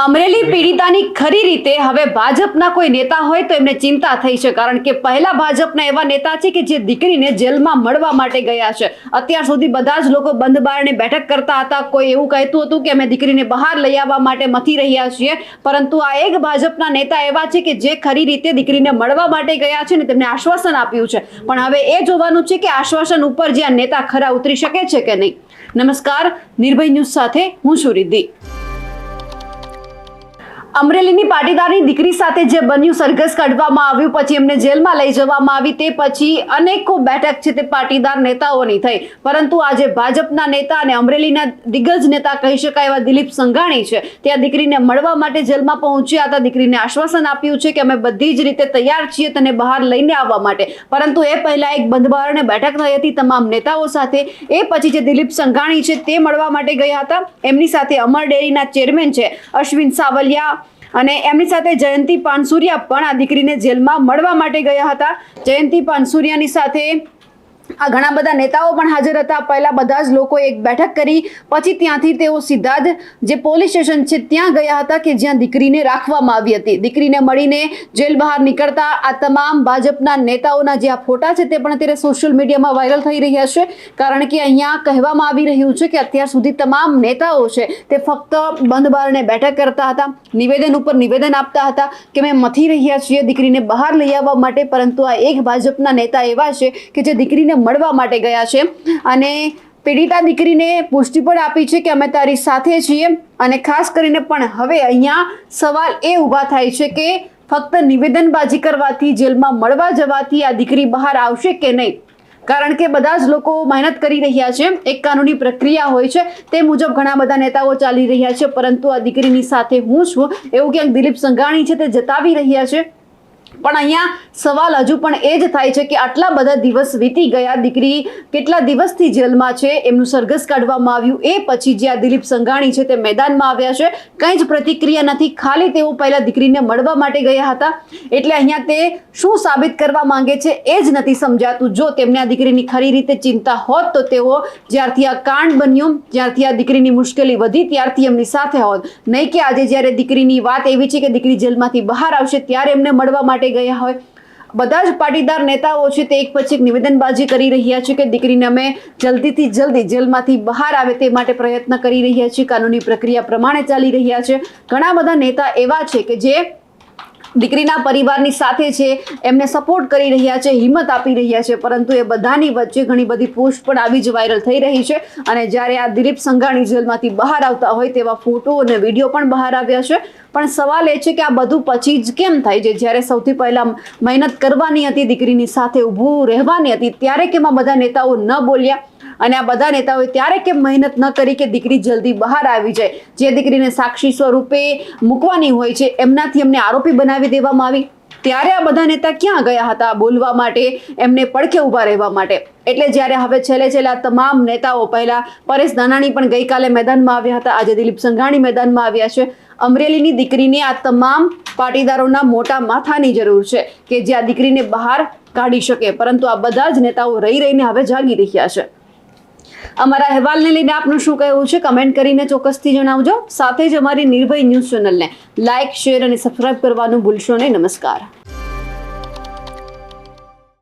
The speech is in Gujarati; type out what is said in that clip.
અમરેલી પીડિતાની ખરી રીતે હવે ભાજપના કોઈ નેતા હોય તો એમને ચિંતા થઈ છે, કારણ કે પહેલા ભાજપના એવા નેતા છે કે જે દીકરીને જેલમાં મળવા માટે ગયા છે. અત્યાર સુધી બધા જ લોકો બંધ બારણે બેઠક કરતા હતા. કોઈ એવું કહેતું હતું કે અમે દીકરીને બહાર લઈ આવવા માટે મથી રહ્યા છીએ, પરંતુ આ એક ભાજપના નેતા એવા છે કે જે ખરી રીતે દીકરીને મળવા માટે ગયા છે ને તેમને આશ્વાસન આપ્યું છે. પણ હવે એ જોવાનું છે કે આશ્વાસન ઉપર જે આ નેતા ખરા ઉતરી શકે છે કે નહીં. નમસ્કાર, નિર્ભય ન્યૂઝ સાથે હું છું રિદ્ધિ. અમરેલીની પાટીદારની દીકરી સાથે જે બન્યું સરઘસ કાઢવામાં આવ્યું, પછી એમને જેલમાં લઈ જવામાં આવી, તે પછી અનેકો બેઠક છે તે પાટીદાર નેતાઓની થઈ. પરંતુ આજે ભાજપના નેતા અને અમરેલીના દિગ્ગજ નેતા કહી શકાય એવા દિલીપ સંઘાણી છે. ત્યાં દીકરીને મળવા માટે જેલમાં પહોંચ્યા હતા. દીકરીને આશ્વાસન આપ્યું છે કે અમે બધી જ રીતે તૈયાર છીએ તને બહાર લઈને આવવા માટે. પરંતુ એ પહેલા એક બંધબારણે બેઠક થઈ હતી તમામ નેતાઓ સાથે. એ પછી જે દિલીપ સંઘાણી છે તે મળવા માટે ગયા હતા. એમની સાથે અમર ડેરીના ચેરમેન છે અશ્વિન સાવલિયા અને એમની સાથે જયંતિ પાનસુરિયા પણ આ દીકરીને જેલમાં મળવા માટે ગયા હતા. જયંતિ પાનસુરિયાની સાથે આ ઘણા બધા નેતાઓ પણ હાજર હતા. પહેલા બધા જ લોકો એક બેઠક કરી, પછી ત્યાંથી તેઓ સીધા જ જે પોલીસ સ્ટેશન છે ત્યાં ગયા હતા કે જ્યાં દીકરીને રાખવામાં આવી હતી. દીકરીને મળીને જેલ બહાર નીકળતા આ તમામ ભાજપના નેતાઓના જે આ ફોટા છે તે પણ અત્યારે સોશિયલ મીડિયામાં વાયરલ થઈ રહ્યા છે. કારણ કે અહીંયા કહેવામાં આવી રહ્યું છે કે અત્યાર સુધી તમામ નેતાઓ છે તે ફક્ત બંધ બારણે બેઠક કરતા હતા, નિવેદન ઉપર નિવેદન આપતા હતા કે મેં મથી રહ્યા છીએ દીકરીને બહાર લઈ આવવા માટે, પરંતુ આ એક ભાજપના નેતા એવા છે કે જે દીકરીને મળવા માટે ગયા છે. અને પીડિતા દીકરીને પુષ્ટિ પણ આપી છે કે અમે તારી સાથે છીએ. અને ખાસ કરીને પણ હવે અહીંયા સવાલ એ ઊભા થાય છે કે ફક્ત નિવેદનબાજી કરવાથી જેલમાં મળવા જવાથી આ દીકરી બહાર આવશે કે નહીં? કારણ કે બધા જ લોકો મહેનત કરી રહ્યા છે. એક કાનૂની પ્રક્રિયા હોય છે. તે મુજબ ઘણા બધા નેતાઓ ચાલી રહ્યા છે. પરંતુ આ દીકરીની સાથે હું છું. એવું ક્યાંક દિલીપ સંઘાણી છે તે જતાવી રહ્યા છે. પણ અહીંયા સવાલ હજુ પણ એ જ થાય છે કે આટલા બધા દિવસ વીતી ગયા, દીકરી કેટલા દિવસથી જેલમાં છે, એમનું સરઘસ કાઢવામાં આવ્યું, એ પછી જે આ દિલીપ સંઘાણી છે તે મેદાનમાં આવ્યા છે, કંઈ જ પ્રતિક્રિયા નથી, ખાલી તેઓ પહેલાં દીકરીને મળવા માટે ગયા હતા, એટલે અહીંયા તે શું સાબિત કરવા માંગે છે એ જ નથી સમજાતું. જો તેમને આ દીકરીની ખરી રીતે ચિંતા હોત તો તેઓ જ્યારથી આ કાંડ બન્યું, જ્યારથી આ દીકરીની મુશ્કેલી વધી, ત્યારથી એમની સાથે હોત. નહીં કે આજે જ્યારે દીકરીની વાત એવી છે કે દીકરી જેલમાંથી બહાર આવશે, ત્યારે એમને મળવા માટે ગયા હોય. બધા જ પાટીદાર નેતાઓ છે તે એક પછી એક નિવેદનબાજી કરી રહ્યા છે કે દીકરીને અમે જલ્દીથી જલ્દી જેલમાંથી બહાર આવે તે માટે પ્રયત્ન કરી રહ્યા છીએ. કાનૂની પ્રક્રિયા પ્રમાણે ચાલી રહ્યા છે. ઘણા બધા નેતા એવા છે કે જે દીકરીના પરિવારની સાથે છે, એમને સપોર્ટ કરી રહ્યા છે, હિંમત આપી રહ્યા છે, પરંતુ એ બધાની વચ્ચે ઘણી બધી પોસ્ટ પણ આવી જ વાયરલ થઈ રહી છે અને જ્યારે આ દિલીપ સંઘાણી જેલમાંથી બહાર આવતા હોય તેવા ફોટો અને વીડિયો પણ બહાર આવ્યા છે. પણ સવાલ એ છે કે આ બધું પછી જ કેમ થાય છે? જ્યારે સૌથી પહેલા મહેનત કરવાની હતી, દીકરીની સાથે ઊભું રહેવાની હતી, ત્યારે કેમ આ બધા નેતાઓ ન બોલ્યા? અને આ બધા નેતાઓએ ત્યારે કેમ મહેનત ન કરી કે દીકરી જલ્દી બહાર આવી જાય? જે દીકરીને સાક્ષી સ્વરૂપે મૂકવાની હોય છે, એમનાથી એમને આરોપી બનાવી દેવામાં આવી. ત્યારે આ બધા નેતા ક્યાં ગયા હતા બોલવા માટે, એમને પડખે ઊભા રહેવા માટે? એટલે જ્યારે હવે છેલ્લે છેલ્લા તમામ નેતાઓ પહેલા પરેશ ધાનાણી પણ ગઈકાલે મેદાનમાં આવ્યા હતા. આજે દિલીપ સંઘાણી મેદાનમાં આવ્યા છે. અમરેલીની દીકરીને આ તમામ પાટીદારોના મોટા માથાની જરૂર છે કે જે આ દીકરીને બહાર કાઢી શકે. પરંતુ આ બધા જ નેતાઓ રહી રહીને હવે જાગી રહ્યા છે. અમારા અહેવાલને લઈને આપનું શું કહેવું છે? કમેન્ટ કરીને ચોક્કસથી જણાવજો. સાથે જ અમારી નિર્ભય ન્યૂઝ ચેનલને લાઇક શેર અને સબસ્ક્રાઇબ કરવાનું ભૂલશો નહીં. નમસ્કાર.